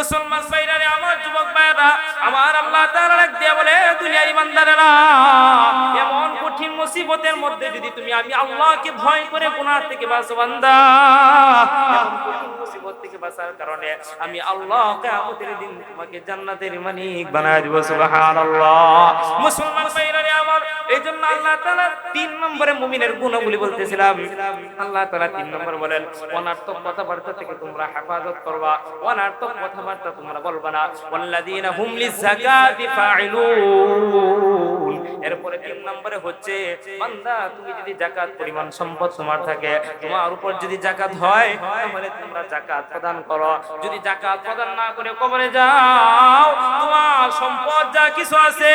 মুসলমান ভাইরা আমার যুবক ভাইরা আমার আল্লাহ তাআলা ডাক দিয়া বলে দুনিয়ার ইমানদারেরা, এমন কঠিন মুসিবতের মধ্যে যদি তুমি আমি আল্লাহকে ভয় করে গুনাহ থেকে বাঁচো বান্দা এমন কঠিন মুসিবত থেকে বাঁচার কারণে আমি আল্লাহ কিয়ামতের দিন তোমাকে জান্নাতের মালিক বানায় দিব, সুবহানাল্লাহ। মুসলমান ভাইরা আমার এই জন্য আল্লাহ তাআলা তিন নম্বরে মুমিনের গুণগুলি বলতেছিলাম। আল্লাহ তাআলা তিন নম্বর বলেন, অনার্থক কথাবার্তা থেকে তোমরা হেফাজত করবা, অনার্থক কথাবার্তা তোমরা বলবা না। ওয়াল্লাযীনা হুম লিযাকাতি ফাইলুন এরপরে তিন নম্বরে হচ্ছে, বান্দা, তুমি যদি যাকাত, পরিমাণ সম্পদ তোমার থাকে, তোমার উপর যদি যাকাত হয়, তাহলে তোমরা যাকাত প্রদান করো। যদি জাকাত প্রদান না করে কবরে যাও সম্পদ যা কিছু আছে,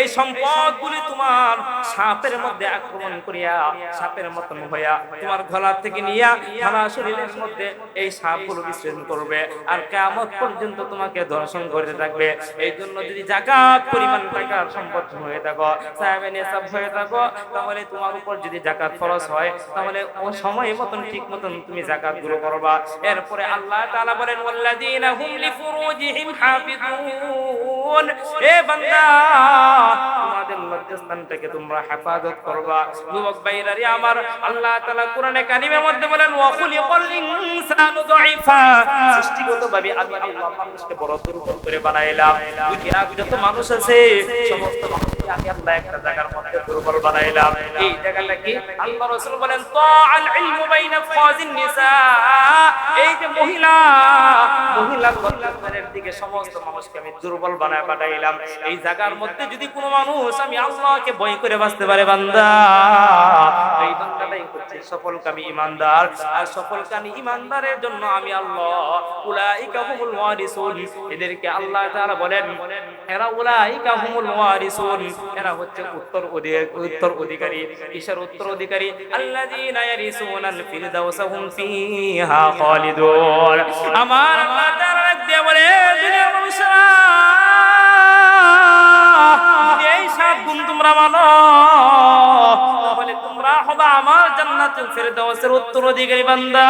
এই সম্পদগুলি তোমার সাপের মধ্যে আক্রমণ করিয়া, সাপের মতন হইয়া তোমার গলার থেকে নিয়া সারা শরীরের মধ্যে এই সাপগুলো বিশ্লেষণ করবে। আর কেমন পর্যন্ত তোমাকে দর্শন করতে থাকবে এই জন্য যদি জাকাত, পরিমাণ টাকার সম্পদ হয়ে থাকো, সাহেবের হয়ে থাকো, তাহলে তোমার উপর যদি জাকাত খরচ হয়, তাহলে ও সময় মতন, ঠিক মতন তুমি জাকাতগুলো করবা। এরপরে আল্লাহ তাআলা বলেন, ওয়াল্লাযীনা হুম লিফুরুজিহিম হাফিজুন এ বান্দা, তোমাদের লজ্জাস্থানটাকে তোমরা হেফাজত করবা। যুবক ভাইরা রে আমার আল্লাহ তাআলা কোরআনে কারিমের মধ্যে বলেন ওয়া খুলিকাল ইনসানু যায়িফা সৃষ্টিগতভাবে আমি আল্লাহ মানুষকে বড় দুর্বল করে বানাইলাম। দুনিয়ার যত মানুষ আছে, সমস্ত মানুষকে আমি আল্লাহ একটা জায়গার মধ্যে দুর্বল বানাইলাম। এই জায়গাটা কি? আল্লাহ রাসূল বলেন তাআল ইলমু বাইনা ফাজিন নিসা। এই যে মহিলা মহিলা কর্মের দিকে সমস্ত মানুষকে আমি দুর্বল বানায় পাঠাইলাম। এই জায়গার মধ্যে যদি কোনো মানুষ আমি আল্লাহকে ভয় করে বাঁচতে পারে বান্দা। এই বান্দাটাই হচ্ছে সফলকামী ইমানদার। আর সফলকামী ইমানদারের জন্য আমি আল্লাহ উলাইকা হুমুল ওয়ারিসুন। এদেরকে আল্লাহ তাআলা বলেন এরা উলাইকা হুমুল ওয়ারিসুন। এরা হচ্ছে উত্তর উত্তর অধিকারী, কিসের উত্তর অধিকারী? আল্লাযীনা ইয়ারিসুনাল ফিরদাউসা হুম খালিদুন। আমার আল্লাহ তাআলা বলে দুনিয়ার মানুষরা, এই গুণ তোমরা জান্নাতুল ফেরদাউসের উত্তরাধিকারী বান্দা।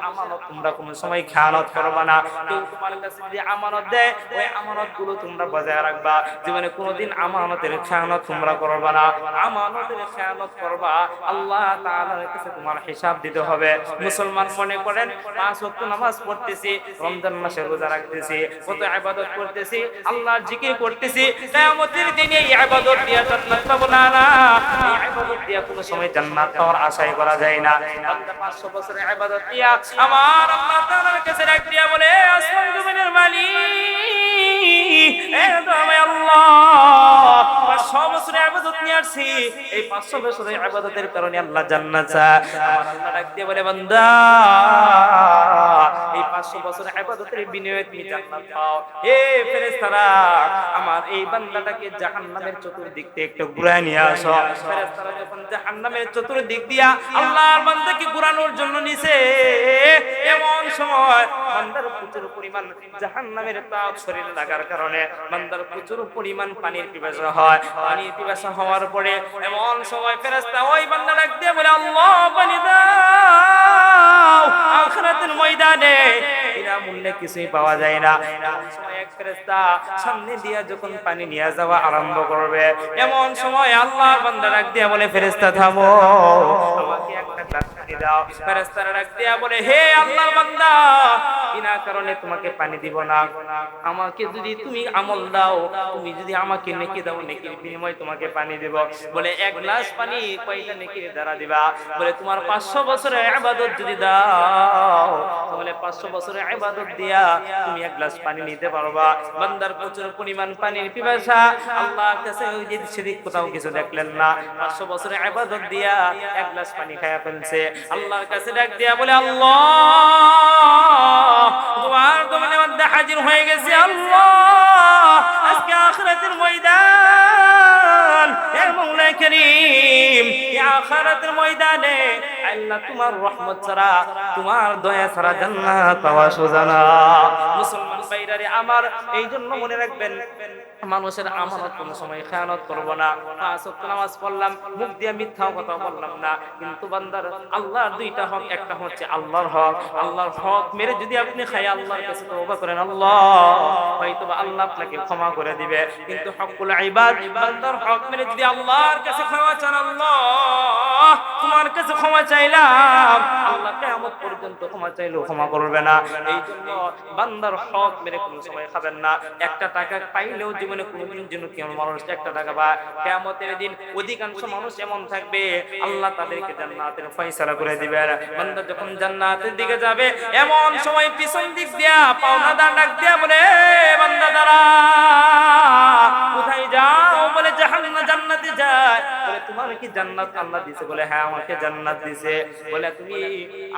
আমানত না। আমানত জীবনে কোনোদিন আমানতের খেয়ানত তোমরা করবে না। আমানতের খেয়ানত করবা, আল্লাহ তোমার হিসাব দিতে হবে। মুসলমান মনে করেন, পাঁচ নামাজ পড়তেছি রমজান মাসে রোজা রাখতেছি, কত ইবাদত করতেছি, আল্লাহর জিকির করতেছি, কিয়ামতের দিনে এই ইবাদত দিয়া জান্নাত পাবো না না। এই ইবাদত দিয়া কোনো সময় জান্নাত পাওয়ার আশাই করা যায় না। বান্দা 500 বছরের ইবাদত দিয়া আমার আল্লাহ তাআলার কাছে ডাক দিয়া বলে, আসমান জমিনের মালিক, এ দমে আল্লাহ 500 বছরের ইবাদত নিয়ে আসছি। এই 500 বছরের ইবাদতের কারণে আল্লাহ জান্নাত চায়। আমার আল্লাহ ডাক দিয়া বলে, বান্দা এই 500 বছরের ইবাদতের বিনিময়ে জান্নাত পাও। হে ফেরেশতারা, আমার এই বান্দাটাকে জাহান্নামের চতুর্দিক থেকে একটু ঘুরায় নিয়ে আসো। ফেরেশতারা যখন জাহান্নামের চতুর্দিক দিয়া আল্লাহর বান্দাকে ঘুরানোর জন্য নিছে, এমন সময় বান্দার প্রচুর পরিমাণ জাহান্নামের তাপ শরীরে লাগার কারণে বান্দার প্রচুর পরিমাণ পানির পিপাসা হয়। পানির পিপাসা হওয়ার পরে এমন সময় ফেরেশতা ওই বান্দা ডাক দিয়ে বলে, আল্লাহ, পানি দাও ময়দানে বিনামূল্যে কিছুই পাওয়া যায় না। এক ফেরেস্তা সামনে দিয়া যখন পানি নিয়ে যাওয়া আরম্ভ করবে, এমন সময় আল্লাহ বান্দা ডাক দিয়া বলে, ফেরেশতা থামো। আমাকে একটা গ্লাস পানি দাও। ফেরেশতারা ডাক দিয়া বলে, হে আল্লাহর বান্দা, বিনা কারণে তোমাকে পানি দিব না। আমাকে যদি তুমি আমল দাও, তুমি যদি আমাকে নেকি দাও, নেকির বিনিময়ে তোমাকে পানি দেব। বলে, এক গ্লাস পানি কয়টা নেকির দ্বারা দিবা? বলে, তোমার 500 বছরের ইবাদত যদি দাও, তাহলে 500 বছরের ইবাদত দিয়া তুমি এক গ্লাস পানি নিতে পারবা। বান্দার প্রচুর পরিমাণ পানির পিপাসা। আল্লাহর কাছে ওই যে সেদিক কোথাও কিছু দেখলেন না। 500 বছরের ইবাদত দিয়া এক গ্লাস পানি খায়া ফেলছে। আল্লাহর কাছে ডাক দিয়া বলে, আল্লাহ তোমার মধ্যে হাজির হয়ে গেছে, আল্লাহ, আজকে আখরাতের ময়দান। এর মৌলা করিম আখারাতের ময়দানে আল্লাহ তোমার রহমত ছাড়া, তোমার দয়া ছাড়া জান্নাত পাওয়া সোজা না। মুসলমান আমার এই মনে রাখবেন, মানুষের আমানত সময় খেয়ানত করব না। পাঁচ নামাজ পড়লাম, মুখ দিয়ে মিথ্যা কথা বললাম না। কিন্তু বান্দার আল্লাহর দুইটা হক, একটা হচ্ছে আল্লাহর হক। আল্লাহর হক মেরে যদি আপনি খাই, আল্লাহর কাছে করেন, আল্লাহ। হয়তো আল্লাহ আপনাকে ক্ষমা করে দিবে। কিন্তু হকুল ইবাদ, বান্দার হক মেরে যদি আল্লাহর কাছে ক্ষমা চান, আল্লাহ। তোমার কাছে ক্ষমা চাইলাম। আল্লাহ কিয়ামত পর্যন্ত ক্ষমা চাইলেও ক্ষমা করবে না। এই জন্য বান্দার হক মেরে কোনো সময় খাবেন না। একটা টাকা পাইলেও জীবনে কোনোদিন জন্য কেমন মানুষ একটা টাকা বা কিয়ামতের দিন অধিকাংশ মানুষ এমন থাকবে, আল্লাহ তাদেরকে জান্নাতের ফয়সালা করে দিবেন। বান্দা যখন জান্নাতের দিকে যাবে, এমন সময় পিছন দিক দিয়া পাওনাদার ডাক দিয়া বলে বান্দা দাঁড়া। কোথায় যাও? বলে জান্নাতে যায়। বলে, তোমার কি জান্নাত আল্লাহ দিছে? বলে হ্যাঁ আমাকে জান্নাত দিছে। বলে, তুমি,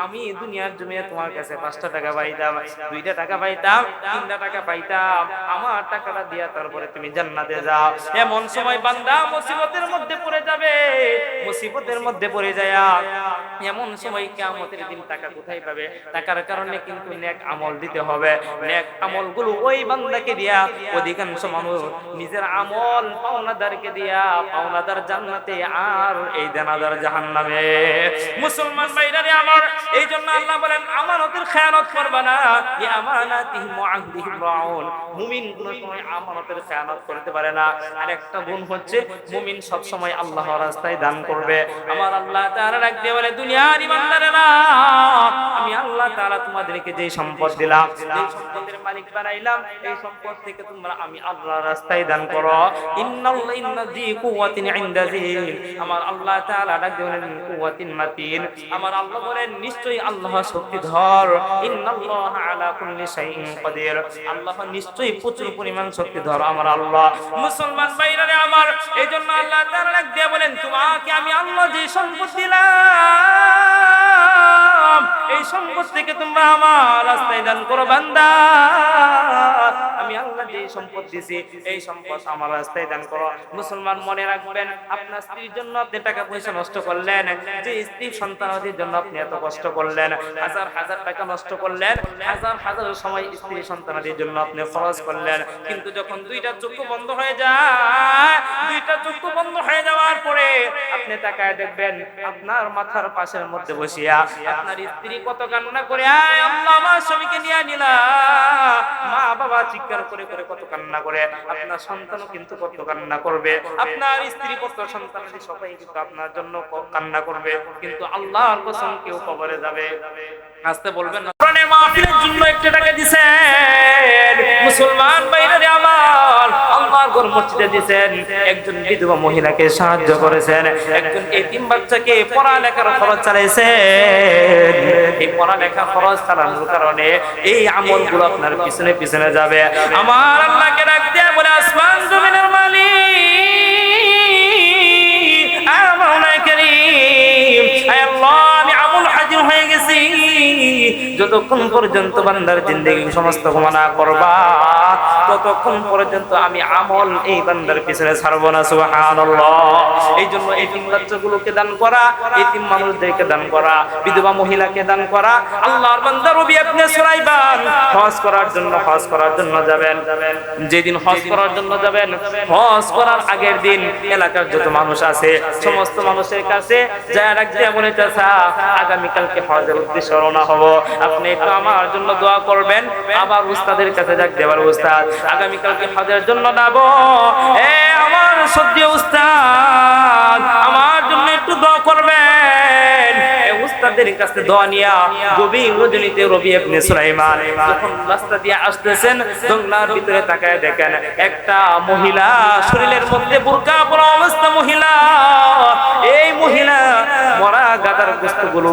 আমি দুনিয়ার জমিয়ে তোমার কাছে টাকা পাইতাম টাকা পাইতাম টাকা পাইতাম। আমার টাকাটা দিয়া তারপরে তুমি জান্নাতে যাও। এমন সময় বান্দা মুসিবতের মধ্যে পড়ে যাবে। মুসিবতের মধ্যে পড়ে যায়। এমন সময় কিয়ামতের দিন টাকা কোথায় পাবে? টাকার কারণে কিন্তু নেক আমল দিতে হবে। নেক আমলগুলো ওই বান্দাকে দিয়া অধিকাংশ মানুষ নিজের আমল পাওনাদারকে দিয়া, পাওনাদার জান্নাতে আর এই দেনাদার জাহান্নামে। মুসলমান ভাইরারে আমার এই জন্য আল্লাহ বলেন, আমানতের খেয়ানত করবা না। আহদিহিম রাউন। মুমিন সময় আমানতের খেয়ানত করতে পারে না। আর একটা গুণ হচ্ছে, মুমিন সব সময় আল্লাহর রাস্তায় দান করবে। আমার আল্লাহ তাআলা ডাক বলে, দুনিয়ার ইমানদারেরা, আমি আল্লাহ তাআলা তোমাদেরকে যে সম্পদ দিলাম যে সম্পদের মালিক বানাইলাম, এই সম্পদ থেকে তোমরা আমি আল্লাহর রাস্তায় দান করো আল্লাহ তাআলা ডাক দিয়ে বলেন কুওয়াতিন মাতিন। আমার আল্লাহ বলেন আল্লাহ শক্তিধর। ইন্নাল্লাহ আলা কুল্লি শাইইন কাদির। আল্লাহ নিশ্চয়ই প্রচুর পরিমাণ বলেন, তোমাকে আমি আল্লাহ যে সম্পদ দিলাম, এই সম্পদ থেকে তোমরা আমার রাস্তায় দান করো বান্দা। আমি আল্লাহ যে সম্পদ দিছি এই সম্পদ আমার রাস্তায় দান করো। মুসলমান মনে রাখবেন, আপনার স্ত্রীর জন্য আপনি টাকা পয়সা নষ্ট করলেন, যে স্ত্রী সন্তানাদির জন্য আপনি এত কষ্ট করলেন, হাজার হাজার টাকা নষ্ট করলেন, হাজার হাজার সময় স্ত্রী সন্তানাদির জন্য আপনি খরচ করলেন। কিন্তু যখন দুইটা চক্ষু বন্ধ হয়ে যায়, দুইটা চক্ষু বন্ধ হয়ে যাওয়ার পরে আপনি তাকায় দেখবেন, আপনার মাথার পাশের মধ্যে বসিয়া আপনার স্ত্রী কত কান্না করে আয় আল্লাহ, আমার স্বামীকে নিয়ে নিলা। মা বাবা চিৎকার করে করে কত কান্না করে, আপনার সন্তানও কিন্তু কত কান্না করবে। আপনার স্ত্রী পত্র সন্তান সবাই কিন্তু আপনার জন্য কান্না করবে। কিন্তু আল্লাহ কসম কেউ কবরে যাবে। আসতে বলবেন জন্য একটা টাকা দিছেন। মুসলমান বাইরে আমার আল্লাহর ঘর মসজিদে দিয়েছেন। একজন বিধবা মহিলাকে সাহায্য করেছেন। একজন এতিম বাচ্চাকে পড়ালেখার খরচ চালাইছেন। এই পড়ালেখা খরচ চালানোর কারণে এই আমলগুলো আপনার পিছনে পিছনে যাবে। আমার আল্লাহকে ডাক দিয়া বলে, আসমান জমিনের মালিক যতক্ষণ পর্যন্ত বান্দার জিন্দগি সমস্ত ঘুমানা করবা ততক্ষণ পর্যন্ত আমি আমল এই বান্দার পিছনে ছাড়বো না, সুবহানাল্লাহ। এই তিন বাচ্চাগুলোকে দান করা, এই তিন মানুষদেরকে দান করা, বিধবা মহিলাকে দান করা, আল্লাহর বান্দা রবি আপনি হজ করার জন্য, হজ করার জন্য যাবেন। যেদিন হজ করার জন্য যাবেন, হজ করার আগের দিন এলাকার যত মানুষ আছে, সমস্ত মানুষের কাছে রাখতে আগামীকালকে হজের রওনা হব। আপনি একটু আমার জন্য দোয়া করবেন, আবার উস্তাদের কাছে যাক, দেবার উস্তাদ। আগামীকালকে হজের জন্য যাব। এ আমার সদ্য উস্তাদ আমার জন্য একটু দোয়া করবেন। উস্তাদের কাছে দোয়া নিয়া গভীর রজনীতে রবি ইবনে সুলাইমান যখন রাস্তা দিয়ে আসতেছেন, জঙ্গলার ভিতরে তাকায় দেখেন একটা মহিলা, শরীরের মধ্যে বুরকা পরা অবস্থা মহিলা। এই মহিলা মরা গাদার গোস্তগুলো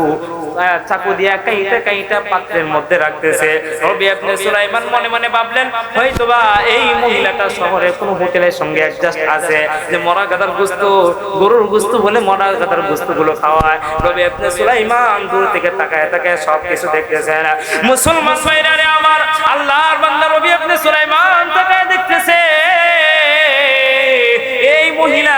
চাকু দিয়া কাইটা কাইটা পাত্রের মধ্যে রাখতেছে। রবি আপনি সুলাইমান মনে মনে ভাবলেন, হয়তোবা এই মহিলাটা শহরে কোনো হোটেলের সঙ্গে অ্যাডজাস্ট আছে, যে মরা গাদার গোস্ত গরুর গোস্ত বলে মরা গাদার গোস্তগুলো খাওয়ায়। রবি আপনি সুলাইমান দূর থেকে তাকায় তাকায় সব কিছু না মুসলমান ভাইরা রে আমার আল্লাহর বান্দা রবি আপনি সুলাইমান তাকায় দেখতেছে এই মহিলা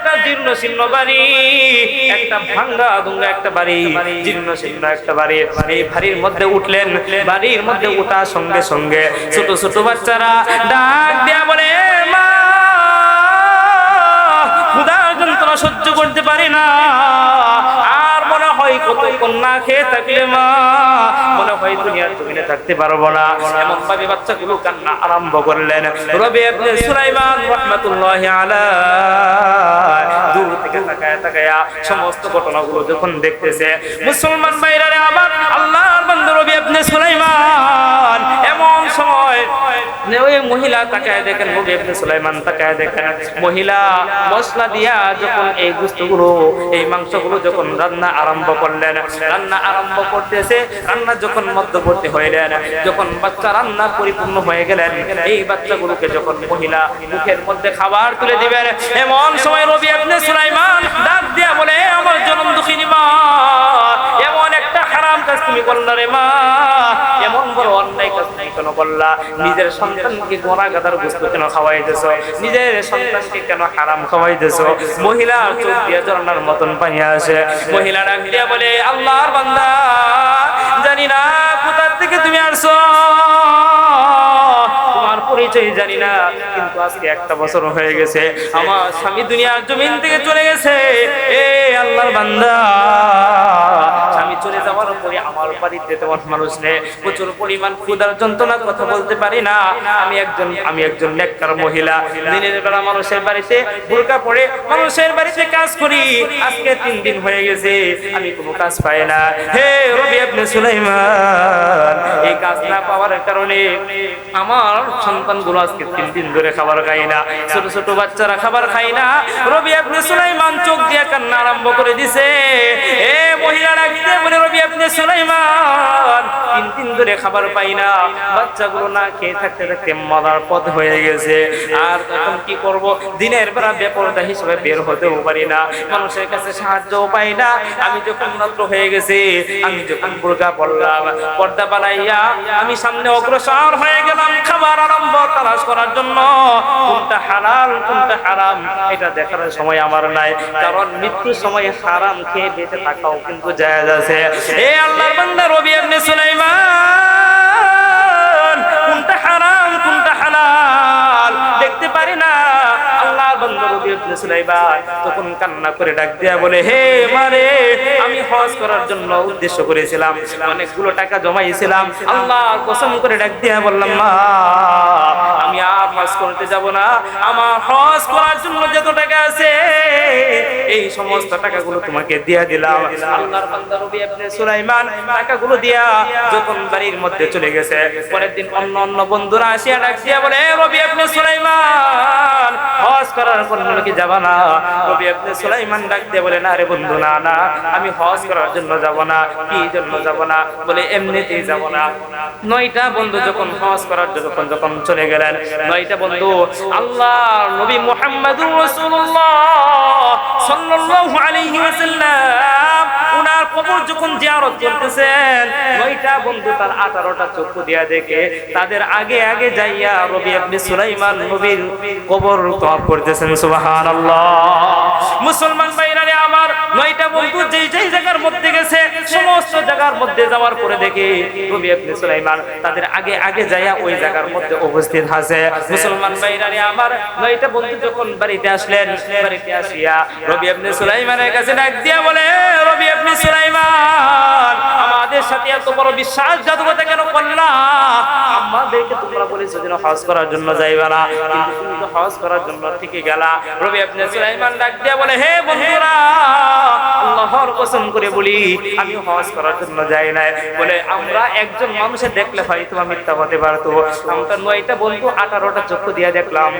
একটা জীর্ণ শীর্ণ বাড়ি একটা ভাঙ্গা দুঙ্গা একটা বাড়ি জীর্ণ শীর্ণ একটা বাড়ি। এই বাড়ির মধ্যে উঠলেন বাড়ির মধ্যে উঠার সঙ্গে সঙ্গে ছোট ছোট বাচ্চারা ডাক দেয়া বলে মা ক্ষুধার যন্ত্রণা সহ্য করতে পারে না। মুসলমান ভাইরারে আবার আল্লাহর বান্দা সুলাইমান। এমন সময় ওই মহিলা তাকায় দেখেন, রবি আপনি সুলাইমান তাকায় দেখেন। মহিলা মশলা দিয়া যখন এই গুস্তগুলো এই মাংসগুলো যখন রান্না আরম্ভ করলেন রান্না আরম্ভ করতেছে, রান্না যখন মধ্যবর্তী হইলেন, যখন বাচ্চা রান্না পরিপূর্ণ হয়ে গেলেন, এই বাচ্চাগুলোকে যখন মহিলা মুখের মধ্যে খাবার তুলে দিবেন, এমন সময় রবি আপনি সুলাইমান ডাক দিয়া বলে আমার জনম দুঃখিনী মা। তুমি করলা রে মা, এমন বড় অন্যায় কাজ তুমি কেন করলা নিজের সন্তানকে গোড়া গাদার বস্তু কেন খাওয়াইতেছ? নিজের সন্তানকে কেন হারাম খাওয়াইতেছ? মহিলা চোখ দিয়ে ঝর্ণার মতন পানি আসে। মহিলা ডাক বলে, আল্লাহর বান্দা, জানি না কোথার থেকে তুমি আসছো। জানি না, কিন্তু আজকে একটা বছর হয়ে গেছে। আমার যাওয়ার পরে আমার বাড়িতে তোমার মানুষ নেই প্রচুর পরিমাণ ক্ষুধার যন্ত্রণা কথা বলতে পারি না। আমি একজন আমি একজন নেককার মহিলা। দিনের বেলা মানুষের বাড়িতে বোরকা পড়ে মানুষের বাড়িতে কাজ করি। আজকে তিন দিন হয়ে গেছে, আমি কোনো কাজ পাই না। হে রবি আপনি সুলাইমান, এই কাজ না পাওয়ার কারণে আমার সন্তানগুলো আজকে তিন দিন ধরে খাবার খাই না। ছোট ছোট বাচ্চারা খাবার খাই না। রবি আপনি সুলাইমান চোখ দিয়ে কান্না আরম্ভ করে দিছে। এ মহিলা ডাকতে বলে রবি আপনি সুলাইমান, তিন দিন ধরে খাবার পাই না। বাচ্চাগুলো না খেয়ে থাকতে থাকতে মরার পথ হয়ে গেছে। আর কি করব? দিনের বেলা বেপরদা হিসেবে বের হতেও পারি না। মানুষের কাছে পাই না। আমি যখন নষ্ট হয়ে গেছি, আমি যখন পড়লাম, পর্দা বানাইয়া আমি সামনে অগ্রসর হয়ে গেলাম খাবার আরম্ভ তালাশ করার জন্য। কোনটা কোনটা হারাম, এটা দেখার সময় আমার নাই। কারণ মৃত্যুর সময় হারাম খেয়ে বেঁচে থাকাও কিন্তু জায়েজ আছে। এ আল্লাহর বান্দা রবি আপনি সুলাইমান কোনটা হারাম কোনটা হালাল? দেখতে পারি না। তখন কান্না করে ডাক দিয়া বলে, হে মারে, আমি হজ করার জন্য উদ্দেশ্য করেছিলাম। অনেকগুলো টাকা জমাইছিলাম। আল্লাহ কসম করে ডাক দিয়া বললাম, মা, আমি আর হজ করতে যাব না। আমার হজ করার জন্য যত টাকা আছে, এই সমস্ত টাকাগুলো তোমাকে দিয়া দিলাম। টাকাগুলো দিয়া যখন বাড়ির মধ্যে চলে গেছে, পরের দিন অন্য অন্য বন্ধুরা আসিয়া ডাক দিয়া বলে রবি আপনি সুলাইমান, হজ করার নয়টা বন্ধু চলে গেলেন, নয়টা বন্ধু আল্লাহ নবী মুহাম্মদুর উনার কবর যখন জিয়ারত করতেছেন, নয়টা বন্ধু তার 18টা চক্ষু দিয়া দেখে, তাদের আগে আগে যাইয়া রবি আপনি সুলাইমান নবীর কবর তওয়াফ করতেছেন সুবহানাল্লাহ। মুসলমান ভাইরা রে আমার, নয়টা বন্ধু যেই যেই জায়গার মধ্যে গেছে, সমস্ত জায়গার মধ্যে যাওয়ার পরে দেখি রবি আপনি সুলাইমান তাদের আগে আগে যাইয়া ওই জায়গার মধ্যে উপস্থিত আছে মুসলমান ভাইরা রে আমার, নয়টা বন্ধু যখন বাড়িতে আসলেন, বাড়িতে আসিয়া রবি আপনি সুলাইমানের কাছে ডাক দিয়া বলে রবি আপনি সুলাইমান আমাদের সাথে এত বড় বিশ্বাসঘাতকতা কেন করলা? আমাদেরকে তোমরা বলেছ যেন হজ করার জন্য যাইবা না। হজ করার জন্য ঠিকই গেলা। রবি আপনি সুলাইমান ডাক দিয়া বলে, হে বন্ধুরা হতে পারতো। আমরা আঠারোটা চক্ষু দিয়ে দেখলাম।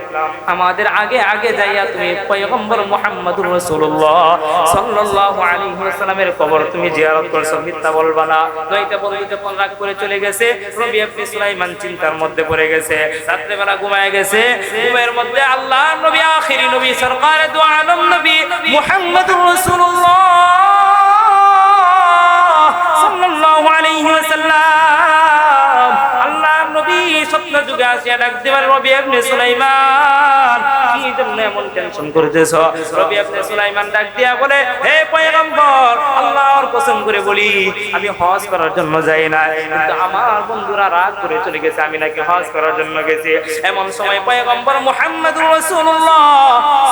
আমাদের আগে আগে যাইয়া তুমি পয়গম্বর মোহাম্মদুর রাসূলুল্লাহ, সাল্লাল্লাহু আলাইহি ওয়াসাল্লামের কবর তুমি জিয়ারত করছ। মিথ্যা বলবা না নয়টা বন্ধু যখন রাগ করে চলে গেছে। রবি আপনি সুলাইমান চিন্তার মধ্যে পড়ে গেছে। রাত্রে বেলা ঘুমায় গেছে। ঘুমের মধ্যে আল্লাহ নবী, আখিরি নবী, সরকারে দু আলম নবী মুহাম্মদ রাসূলুল্লাহ সাল্লাল্লাহু আলাইহি ওয়াসাল্লাম। স্বপ্ন যুগে আসিয়া ডাক দেবার রবি ইবনে সুলাইমান। কি জন্য এমন টেনশন করতেছ? রবি ইবনে সুলাইমান ডাক দিয়া বলে, হে পয়গম্বর, আল্লাহর কসম করে বলি, আমি হজ করার জন্য যাই না কিন্তু আমার বন্ধুরা রাগ করে চলে গেছে, আমি নাকি হজ করার জন্য গেছি। এমন সময় পয়গম্বর মুহাম্মদুর রাসূলুল্লাহ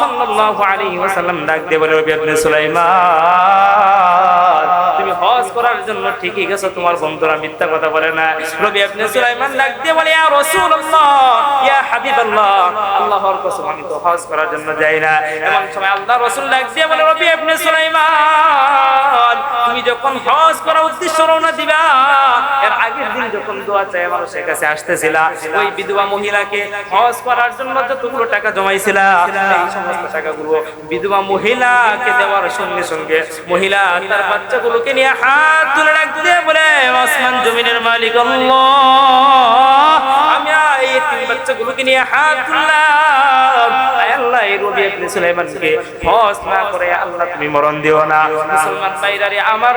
সাল্লাল্লাহু আলাইহি ওয়াসাল্লাম ডাক দিয়ে বলে, রবি ইবনে সুলাইমান, তুমি হজ করার জন্য ঠিকই গেছো, তোমার বন্ধুরা মিথ্যা কথা বলে না রবি ইবনে সুলাইমান ডাক দিয়ে বলে করার জন্য তুমি যখন হজ করার উদ্দেশ্য রওনা দিবা, এর আগের দিন যখন দোয়া চাই মানুষের কাছে আসতেছিলা। ওই বিধবা মহিলাকে হজ করার জন্য যতগুলো টাকা জমাইছিলা সমস্ত টাকাগুলো বিধবা মহিলাকে দেওয়ার সঙ্গে সঙ্গে মহিলা তার বাচ্চাগুলোকে নিয়ে হাত তুলে রাখতে বলে আসমান জমিনের মালিক আল্লাহ বাচ্চাগুলোকে নিয়ে হাত তুললাম। আল্লাহ, এই সুলাইমানকে না করে আল্লাহ, তুমি মরণ দিও না। মুসলমান আমার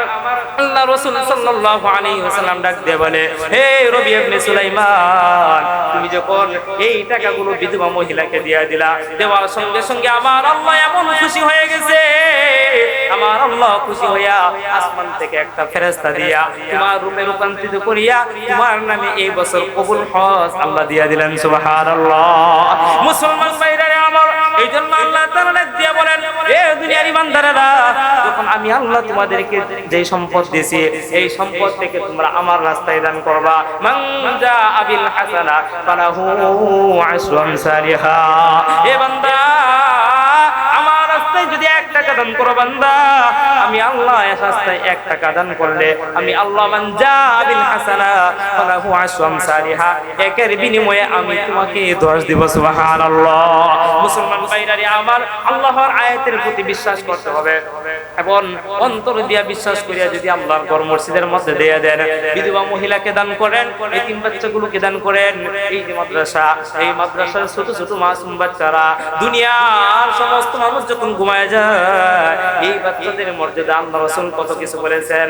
আল্লাহ রাসূল সাল্লাল্লাহু আলাইহি ওয়াসাল্লাম ডাক দিয়ে বলে, হে রবি সুলাইমান, তুমি যখন এই টাকাগুলো বিধবা মহিলাকে দিলা, দেওয়ার সঙ্গে সঙ্গে আমার আল্লাহ এমন খুশি হয়ে গেছে। আমার আল্লাহ খুশি হইয়া আসমান থেকে একটা দিয়া তোমার রূপে রূপান্তরিত করিয়া তোমার নামে এই বছর কবুল হজ আল্লাহ দিয়া দিলেন। সুবহানাল্লাহ। মুসলমান ভাইরারে আমার এই জন্য আল্লাহ ডাক বলেন আমি আল্লাহ তোমাদেরকে যে সম্পদ দিয়েছি, এই সম্পদ থেকে তোমরা আমার রাস্তায় দান করবা। মান জা এ বান্দা, আমার রাস্তায় যদি এক টাকা দান করো বান্দা, আমি আল্লাহ এর রাস্তায় এক টাকা দান করলে আমি আল্লাহ মান জা আবিল হাসানা, ফালাহু আশরু আমসালিহা একের বিনিময়ে আমি তোমাকে দশ দিব, সুবহানাল্লাহ। মুসলমান ভাইরারে আমার, আল্লাহর আয়াতের প্রতি বিশ্বাস করতে হবে। এবং অন্তর দিয়া বিশ্বাস করিয়া যদি আল্লাহর ঘর মসজিদের মধ্যে দেয়া দেন, বিধবা মহিলাকে দান করেন এই তিন বাচ্চাগুলোকে দান করেন, এই যে মাদ্রাসা, এই মাদ্রাসার ছোট ছোট মাসুম বাচ্চারা, দুনিয়ার সমস্ত মানুষ যখন ঘুমায় যায়। এই বাচ্চাদের মর্যাদা আল্লাহ রসুল কত কিছু বলেছেন?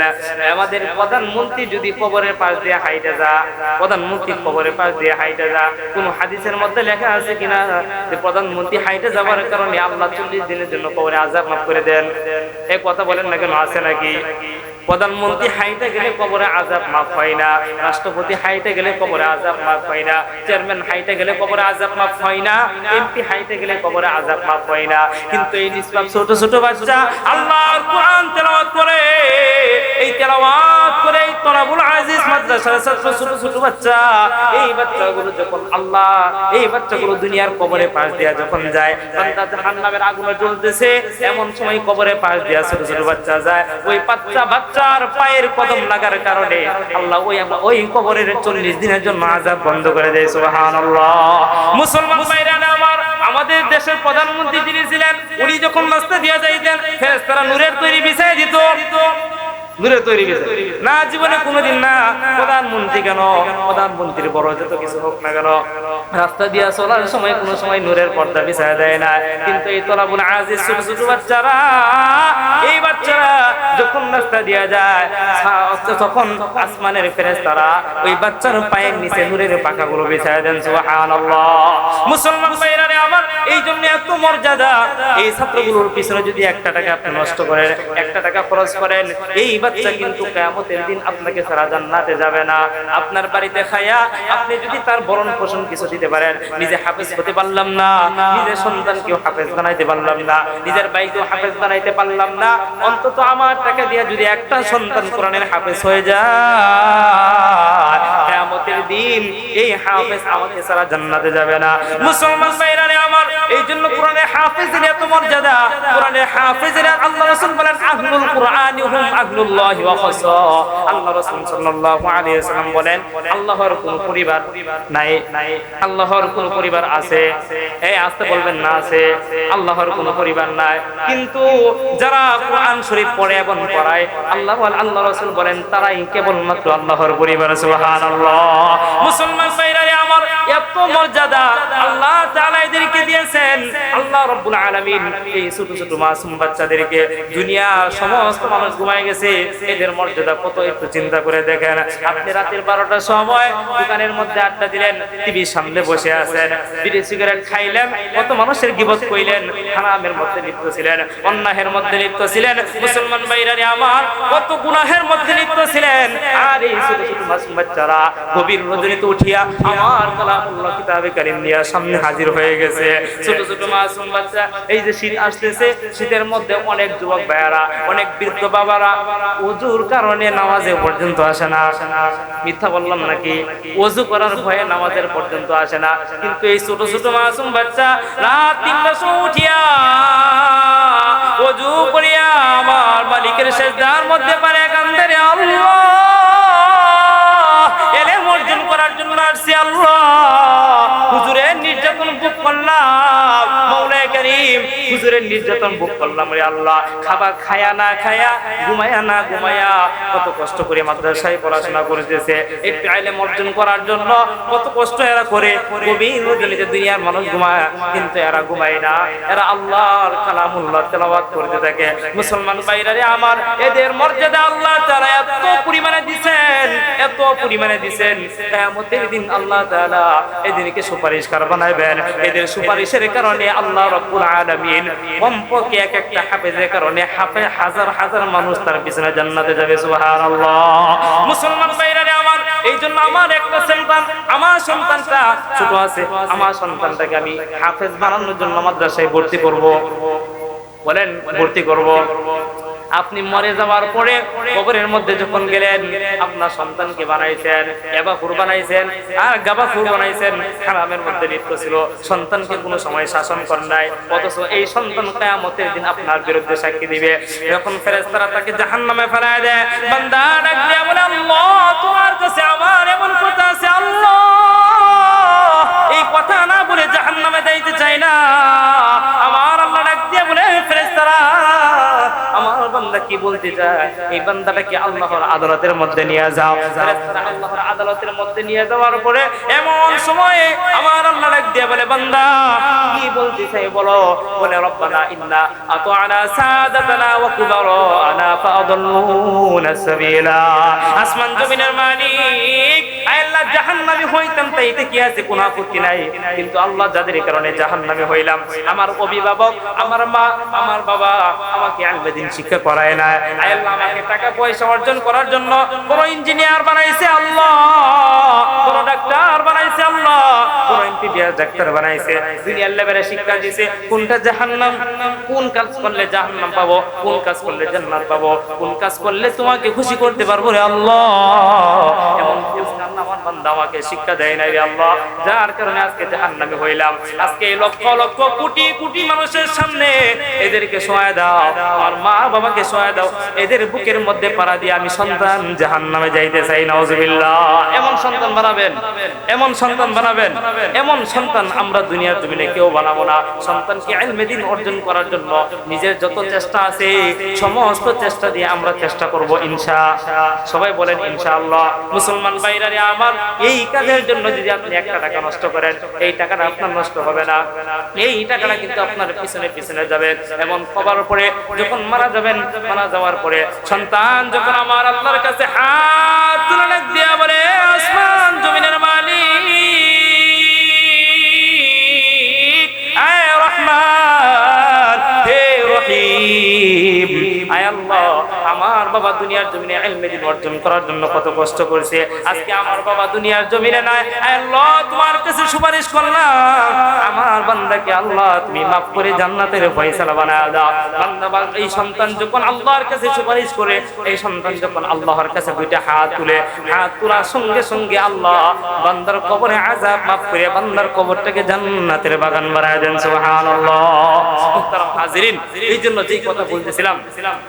আমাদের প্রধানমন্ত্রী যদি কবরের পাশ দিয়ে হাইটে যা, প্রধানমন্ত্রী কবরের পাশ দিয়ে হাইটে যা, কোন হাদিসের মধ্যে লেখা আছে কিনা যে প্রধানমন্ত্রী হাইটে যাওয়ার কারণে আল্লাহ চল্লিশ দিনের জন্য কবরে আজাদ মাফ করে দেন? এ কথা বলেন না কেন? আছে নাকি? প্রধানমন্ত্রী হাইতে গেলে কবরে আজাব মাফ হয় না, রাষ্ট্রপতি হাইতে গেলে কবরে আজাব মাফ হয় না, চেয়ারম্যান হাইতে গেলে কবরে আজাব মাফ হয় না, এমপি হাইতে গেলে কবরে আজাব মাফ হয় না। কিন্তু এই নিষ্পাপ ছোট ছোট বাচ্চা আল্লাহর কোরআন তেলাওয়াত করে। এই তেলাওয়াত করে এই তলাবুল আজিজ মাদ্রাসার ছাত্র, ছোট ছোট বাচ্চা, এই বাচ্চাগুলো যখন আল্লাহ, এই বাচ্চাগুলো দুনিয়ার কবরে পাশ দিয়া যখন যায়, বান্দা জাহান্নামের আগুনে জ্বলতেছে, এমন সময় কবরে পাশ দিয়া ছোট ছোট বাচ্চা যায়। ওই বাচ্চা, বাচ্চার পায়ের কদম লাগার কারণে আল্লাহ ওই ওই কবরের চল্লিশ দিনের জন্য আজাব বন্ধ করে দেয়, সুবহানাল্লাহ। মুসলমান ভাইরা আমার, আমাদের দেশের প্রধানমন্ত্রী যিনি ছিলেন, উনি যখন রাস্তা দিয়ে যাইতেন, ফেরেশতারা নূরের তৈরি বিছাই দিত। দূরে তৈরি গেছে না, জীবনে কোনোদিন না। প্রধানমন্ত্রী কেন? প্রধানমন্ত্রীর বড় যত কিছু হোক না কেন। রাস্তা দিয়া চলার সময় কোনো সময় নূরের পর্দা বিছায় দেয় না। কিন্তু এই তলাবুল আজিজ ছোট ছোট বাচ্চারা, এই বাচ্চারা যখন রাস্তা দিয়া যায় তখন আসমানের ফেরেশতারা ওই বাচ্চার পায়ের নিচে নূরের পাখাগুলো বিছায় দেন মুসলমান আমার এই জন্য এত মর্যাদা। এই ছাত্রগুলোর পিছনে যদি একটা টাকা আপনি নষ্ট করেন, একটা টাকা খরচ করেন, এই বাচ্চা কিন্তু দিন আপনাকে ছাড়া জান্নাতে যাবে না। আপনার বাড়িতে খায়া আপনি যদি তার বরণ পোষণ কিছু দিতে পারেন, নিজে হাফেজ হতে পারলাম না, নিজের সন্তানকেও হাফেজ বানাইতে পারলাম না, নিজের ভাইকেও হাফেজ বানাইতে পারলাম না, অন্তত আমার টাকা দিয়ে যদি একটা সন্তান কোরআনের হাফেজ হয়ে যায় কিয়ামতের দিন এই হাফেজ আমাকে ছাড়া জান্নাতে যাবে না। মুসলমান ভাইরা আমার, এই জন্য কোরআনে হাফেজের এত মর্যাদা, কোরআনে হাফেজের আল্লাহ রাসূল বলেন, আহলুল কোরআন হুম আহলুল্লাহ ওয়া খাসা। আল্লাহ রাসূল সাল্লাল্লাহু আলাইহি ওয়াসাল্লাম বলেন, আল্লাহর কোন পরিবার নাই, আল্লাহর কোন পরিবার আছে। এই আসতে বলবেন না, আছে। আল্লাহর কোন পরিবার নাই। কিন্তু যারা কোরআন শরীফ পড়ে এবং পড়ায়, আল্লাহ আল্লাহ রাসূল বলেন, তারাই কেবলমাত্র আল্লাহর পরিবার, সুবহানাল্লাহ। মুসলমান আমার এত মর্যাদা আল্লাহ তাআলা এদেরকে দিয়েছেন। আল্লাহ রাব্বুল আলামিন এই ছোট ছোট মাসুম বাচ্চাদেরকে দুনিয়ার সমস্ত মানুষ ঘুমায় গেছে, এদের মর্যাদা কত একটু চিন্তা করে দেখেন। আপনি রাতের বারোটার সময় দোকানের মধ্যে আড্ডা দিলেন, টিভির সামনে বসে আছেন, বিড়ি, সিগারেট খাইলেন, কত মানুষের গিবত কইলেন, হারামের মধ্যে লিপ্ত ছিলেন, অন্যায়ের মধ্যে লিপ্ত ছিলেন, মুসলমান ভাইরারে আমার, কত গুনাহের মধ্যে লিপ্ত ছিলেন। আর এই ছোট ছোট মাসুম বাচ্চারা গভীর রজনীতে উঠিয়া আমার শীতের মধ্যে অনেক যুবক ভাইয়ারা, অনেক বৃদ্ধ বাবারা কারণে নামাজে পর্যন্ত আসে না। মিথ্যা বললাম নাকি? করার ভয়ে নামাজের পর্যন্ত আসে না। কিন্তু এই ছোট ছোট মাসুম বাচ্চা রাত উঠিয়া করিয়া আমার মালিকের সেজদার মধ্যে পারে কান্দরে আল্লাহ। আসছি আল্লাহ হুজুরের নির্যাতন ভোগ করলাম। হুজুরের নির্যাতন ভোগ করলাম রে আল্লাহ। খাবার খায়া না খায়া, ঘুমায়া না ঘুমায়া, কত কষ্ট করে মাদ্রাসায় পড়াশোনা করতেছে। একটু আইলেম অর্জন করার জন্য কত কষ্ট এরা করে। গভীর রজনীতে দুনিয়ার মানুষ ঘুমায়, কিন্তু এরা ঘুমায় না। এরা আল্লাহর কালামুল্লাহ তেলাওয়াত করতে থাকে। মুসলমান ভাইরারে আমার, এদের মর্যাদা আল্লাহ তাআলা এত পরিমাণে দিবেন এত পরিমাণে দিবেন কিয়ামতের দিন আল্লাহ তাআলা এদেরকে সুপারিশকার বানাবেন এদের সুপারিশের কারণে আল্লাহ রাব্বুল আলামিন কমপক্ষে এক একটা হাফেজের কারণে হাফে হাজার হাজার মানুষ তার পিছনে জান্নাতে যাবে, সুবহানাল্লাহ। মুসলমান ভাইরারে আমার এই জন্য আমার একটা সন্তান, আমার সন্তানটা ছোট আছে, আমার সন্তানটাকে আমি হাফেজ বানানোর জন্য মাদ্রাসায় ভর্তি করব। বলেন, ভর্তি করব। আপনি মরে যাওয়ার পরে কবরের মধ্যে যখন গেলেন, আপনার সন্তানকে বানাইছেন এবাফুর বানাইছেন, আর গাবাফুর বানাইছেন, হারামের মধ্যে লিপ্ত ছিল। সন্তানকে কোনো সময় শাসন করেন নাই, অথচ এই সন্তান কিয়ামতের দিন আপনার বিরুদ্ধে সাক্ষী দিবে। যখন ফেরেশতারা তাকে জাহান্নামে ফেলায় দেয়, বান্দা আল্লাহ, তোমার কাছে আমার এমন কথা আছে, আল্লাহ! এই কথা না বলে জাহান্নামে যাইতে চাই না। কি বলতে চায়? এই বান্দাটাকে আল্লাহর আদালতের মধ্যে নিয়ে যাও। আল্লাহর আদালতের মধ্যে নিয়ে যাওয়ার পরে এমন সময়ে আমার আল্লাহ ডাক দিয়ে বলে, বান্দা, কি বলতে চাই বলো? বলে, রব্বানা ইন্না আতানা সাদাতানা ওয়া কুবারানা ফাআদাল্লুনা সাবিলা। আসমান জমিনের মালিক আল্লাহ, জাহান্নামী হইতাম, তাই এতে কি আছে? কোনো আপত্তি নাই। কিন্তু আল্লাহ যাদের কারণে জাহান্নামী হইলাম, আমার অভিভাবক, আমার মা, আমার বাবা আমাকে আলবেদিন শিক্ষা করায় না। আল্লাহ আমাকে টাকা পয়সা অর্জন করার জন্য বড় ইঞ্জিনিয়ার বানাইছে আল্লাহ। বড় ডাক্তার বানাইছে আল্লাহ। ডাক্তার বানাইছে। শিক্ষা দিয়েছে কোনটা জাহান্নাম? কোন কাজ করলে জাহান্নাম পাবো? কোন কাজ করলে জান্নাত পাবো? কোন কাজ করলে তোমাকে খুশি করতে পারব রে আল্লাহ। এমন বুকের মধ্যে দিয়ে আমি সন্তান জাহান্নামে যাইতে চাই, নাউজুবিল্লাহ। এমন সন্তান বানাবেন, এমন সন্তান বানাবেন, এমন সন্তান আমরা দুনিয়ার জমিনে কেউ বানাবো না। সন্তানকে ইলমে অর্জন করার জন্য নিজের যত চেষ্টা আছে, সমস্ত চেষ্টা দিয়ে আমরা চেষ্টা করব ইনশা। সবাই বলেন ইনশাআল্লাহ। মুসলমান ভাইরারে আমার এই কাজের জন্য যদি আপনি একটা টাকা নষ্ট করেন, এই টাকাটা আপনার নষ্ট হবে না। এই টাকাটা কিন্তু আপনার পিছনে পিছনে যাবে এমন খবর পরে যখন মারা যাবেন, মারা যাওয়ার পরে সন্তান যখন আমার আল্লাহর কাছে হাত দিয়া বলে, আসমান জমিনের মালিক, আয় রহমান, হে রহিম, আয় আল্লাহ বাবা দুনিয়ার জমিনে ইলমে দিন অর্জন করার জন্য কত কষ্ট করেছে। আজকে আমার বাবা দুনিয়ার জমিনে নাই। আল্লাহ, তোমার কাছে সুপারিশ করলাম। আমার বান্দাকে আল্লাহ, তুমি মাফ করে জান্নাতের ফয়সালা বানায় দাও। বান্দা এই সন্তান যখন আল্লাহর কাছে সুপারিশ করে, এই সন্তান যখন আল্লাহর কাছে দুইটা হাত তুলে, হাত তোলার সঙ্গে সঙ্গে আল্লাহ বান্দার কবরে আযাব মাফ করে বান্দার কবরটাকে জান্নাতের বাগান বানায় দেন, সুবহানাল্লাহ। হাজিরিন, এই জন্য যেই কথা বলতেছিলাম,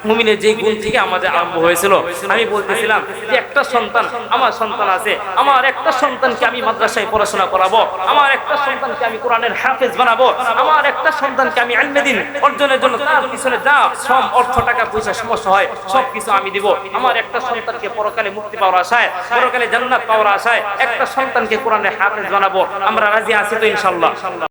মুমিনের যেই গুণ থেকে আমাদের আরম্ভ হয়েছিল, আমি বলতেছিলাম যে একটা সন্তান, আমার সন্তান আছে, আমার একটা সন্তানকে আমি মাদ্রাসায় পড়াশোনা করাবো, আমার একটা সন্তানকে আমি কোরআনের হাফেজ বানাবো। আমার একটা সন্তানকে আমি আলমে দিন, অর্জনের জন্য তার পিছনে যা সব অর্থ, টাকা, পয়সা, সমস্ত হয় সব কিছু আমি দিব। আমার একটা সন্তানকে পরকালে মুক্তি পাওয়ার আশায়, পরকালে জান্নাত পাওয়ার আশায় একটা সন্তানকে কোরআনে হাফেজ বানাবো। আমরা রাজি আছি তো ইনশাল্লাহ